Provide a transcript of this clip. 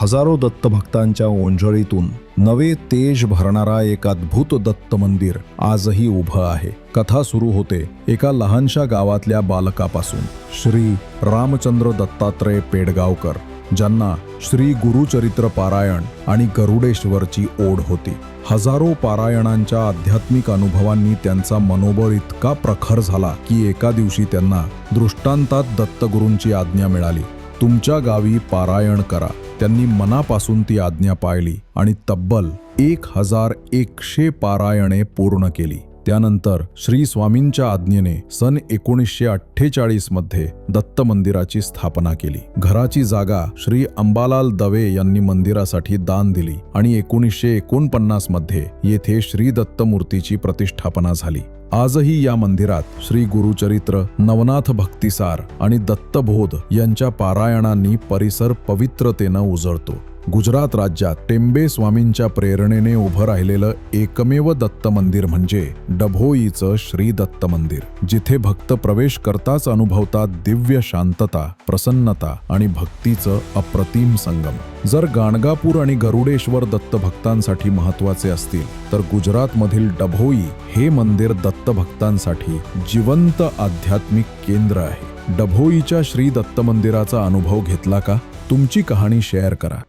हजारो दत्तभक्तांच्या ओंजळीतून नवे तेज भरणारा एक अद्भुत दत्त मंदिर आजही उभं आहे. कथा सुरू होते एका लहानशा गावातल्या बालकापासून. श्री रामचंद्र दत्तात्रय पेडगावकर ज्यांना श्री गुरुचरित्र पारायण आणि गरुडेश्वरची ओढ होती. हजारो पारायणांच्या आध्यात्मिक अनुभवांनी त्यांचा मनोबळ इतका प्रखर झाला की एका दिवशी त्यांना दृष्टांतात दत्तगुरूंची आज्ञा मिळाली. तुमच्या गावी पारायण करा. त्यांनी मनापासून ती आज्ञा पाळली आणि तब्बल एक हजार एकशे पारायणे पूर्ण केली. त्यानंतर श्री स्वामींच्या आज्ञेने सन एकोणीसशे अठ्ठेचाळीसमध्ये दत्त मंदिराची स्थापना केली. घराची जागा श्री अंबालाल दवे यांनी मंदिरासाठी दान दिली आणि एकोणीसशे एकोणपन्नासमध्ये येथे श्री दत्त मूर्तीची प्रतिष्ठापना झाली. आजही या मंदिरात श्री गुरुचरित्र नवनाथ भक्तिसार आणि दत्तबोध यांच्या पारायणांनी परिसर पवित्रतेनं उजळतो. गुजरात राज्यात टेंबे स्वामींच्या प्रेरणेने उभं राहिलेलं एकमेव दत्त मंदिर म्हणजे डभोईचं श्री दत्त मंदिर जिथे भक्त प्रवेश करताच अनुभवतात दिव्य शांतता प्रसन्नता आणि भक्तीचं अप्रतिम संगम. जर गाणगापूर आणि गरुडेश्वर दत्त भक्तांसाठी महत्त्वाचे असतील तर गुजरातमधील डभोई हे मंदिर दत्त भक्तांसाठी जिवंत आध्यात्मिक केंद्र आहे. डभोईच्या श्री दत्त मंदिराचा अनुभव घेतला का? तुमची कहाणी शेअर करा.